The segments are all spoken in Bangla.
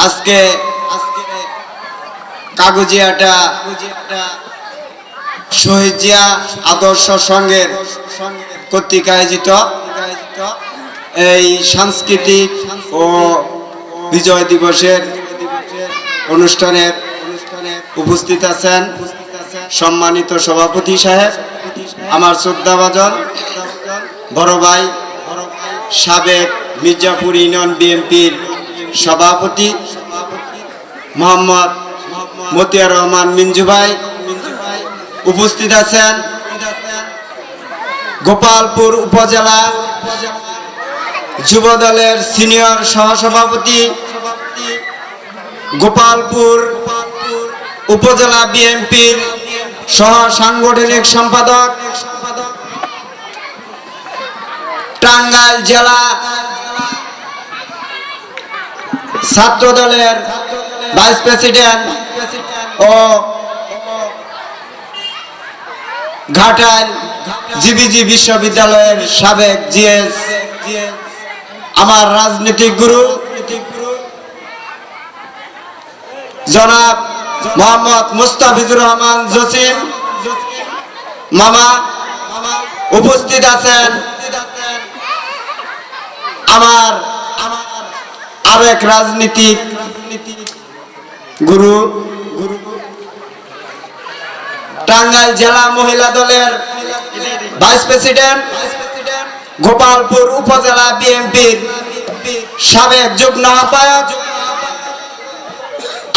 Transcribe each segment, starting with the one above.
আজকে আজকে কাগজিয়াটা শহীদ জিয়া আদর্শ সংঘের কর্তৃক আয়োজিত এই সাংস্কৃতিক ও বিজয় দিবসের অনুষ্ঠানের উপস্থিত আছেন সম্মানিত সভাপতি সাহেব, আমার শ্রদ্ধাভাজন বড় ভাই সাবেক মির্জাপুর ইউনিয়ন বিএনপির সভাপতি মোহাম্মদ মতিয়ার রহমান মিঞ্জু ভাই উপস্থিত আছেন গোপালপুর উপজেলা যুব দলের সিনিয়র সহসভাপতি গোপালপুর উপজেলা বিএনপির সহ সাংগঠনিক সম্পাদক টাঙ্গাইল জেলা ছাত্র দলের ভাইস প্রেসিডেন্ট ও ঘাটাইল জিবিজি বিশ্ববিদ্যালয়ের সাবেক জিএস আমার রাজনৈতিক গুরু জনাব মোহাম্মদ মুস্তাফিজুর রহমান জসিম মামা উপস্থিত আছেন আমার আরেক রাজনীতিক গুরু টাঙ্গাইল জেলা মহিলা দলের ভাইস প্রেসিডেন্ট গোপালপুর উপজেলা বিএনপির সাবেক যুগ্ম আহ্বায়ক।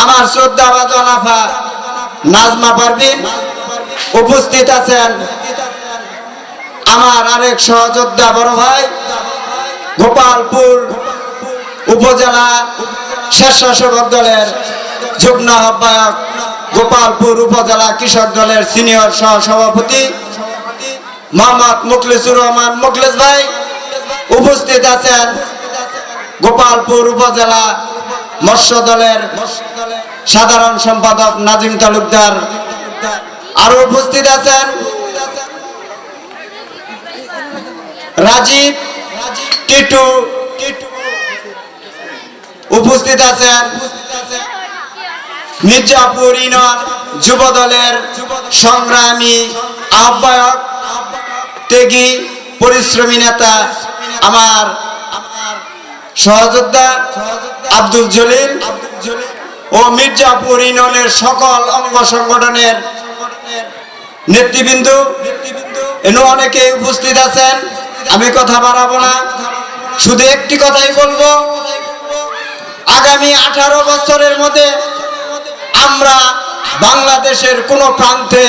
আমার শ্রদ্ধা বা জনাফা নাজমা পারবিন উপস্থিত আছেন আমার আরেক সহযোদ্ধা বড় ভাই গোপালপুর উপজেলা স্বেচ্ছাসেবক দলের যুগ্ম আহ্বায়ক গোপালপুর উপজেলা কৃষক দলের সিনিয়র সহ সভাপতি মোহাম্মদ মুখলিসুর রহমান। মুখলেস ভাই, উপস্থিত আছেন গোপালপুর উপজেলা মৎস্য দলের সাধারণ সম্পাদক নাজিম তালুকদার। আরও উপস্থিত আছেন রাজীব টিটু টিটু উপস্থিত আছেন মির্জাপুর ইউনিয়ন যুব দলের সংগ্রামী আহ্বায়ক, ত্যাগী, পরিশ্রমী নেতা, আমার সহযোদ্ধা আব্দুল জলিল ও মির্জাপুর ইউনিয়নের সকল অঙ্গ সংগঠনের নেতৃবৃন্দ। এনে অনেকে উপস্থিত আছেন। আমি কথা বাড়াবো না। শুধু একটি কথাই বলব আগামী আঠারো বছরের মধ্যে আমরা বাংলাদেশের কোনো প্রান্তে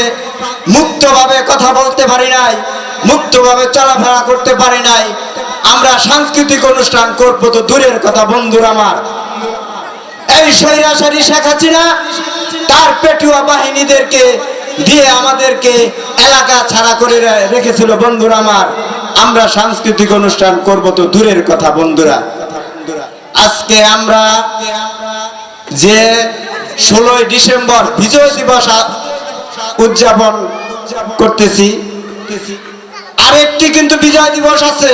মুক্তভাবে কথা বলতে পারি নাই, মুক্তভাবে চলাফেরা করতে পারি নাই। আমরা সাংস্কৃতিক অনুষ্ঠান করব তো দূরের কথা, বন্ধুরা আমার। এই সৈরাসারি শেখ হাসিনা তার পেটুয়া বাহিনীদেরকে দিয়ে আমাদেরকে এলাকা ছাড়া করে রেখেছিল, বন্ধুরা আমার। আমরা সাংস্কৃতিক অনুষ্ঠান করব তো দূরের কথা, বন্ধুরা। আজকে আমরা যে ষোলোই ডিসেম্বর বিজয় দিবস উদযাপন করতেছি, আরেকটি কিন্তু বিজয় দিবস আছে।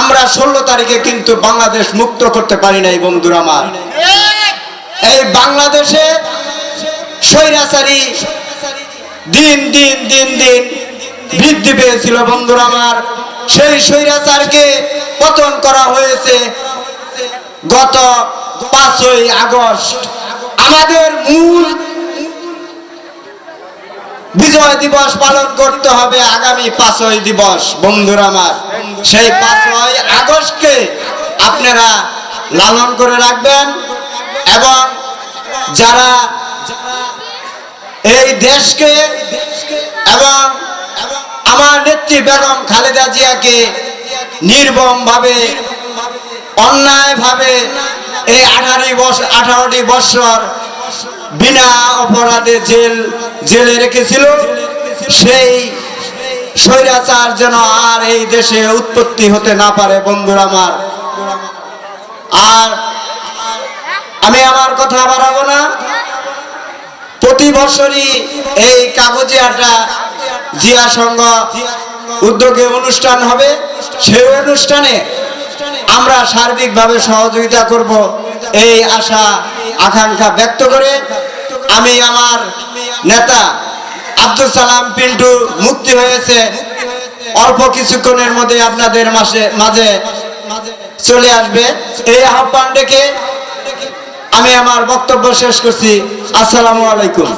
আমরা ষোলো তারিখে কিন্তু বাংলাদেশ মুক্ত করতে পারি নাই, বন্ধুরা আমার। এই বাংলাদেশে স্বৈরাচারী দিন দিন দিন দিন বৃদ্ধি পেয়েছিল, বন্ধুরা আমার। সেই স্বৈরাচারকে পতন করা হয়েছে গত পাঁচই আগস্ট আমাদের মূল বিজয় দিবস পালন করতে হবে আগামী পাঁচই দিবস। বন্ধুরা আমার, সেই পাঁচই আগস্টকে আপনারা লালন করে রাখবেন এবং যারা এই দেশকে এবং আমার নেত্রী বেগম খালেদা জিয়াকে নির্মম ভাবে অন্যায় ভাবে এই আঠারোই বছর আঠারোটি বছর বিনা অপরাধে জেল, জেলে রেখেছিল। সেই স্বৈরাচার যেন আর এই দেশে উৎপত্তি হতে না পারে, বন্ধুরা আমার। আর আমি আমার কথা বাড়াবো না। প্রতি বছরই এই কাগজে আটা জিয়া সংঘ উদ্যোগে অনুষ্ঠান হবে। সেই অনুষ্ঠানে আমরা সার্বিকভাবে সহযোগিতা করব এই আশা, আকাঙ্ক্ষা ব্যক্ত করে আমি আমার নেতা আব্দুল সালাম পিন্টু মুক্তি হয়েছে। অল্প কিছুক্ষণের মধ্যে আপনাদের মাসে, মাঝে চলে আসবে। এই আহ্বান ডেকে আমি আমার বক্তব্য শেষ করছি। আসসালামু আলাইকুম।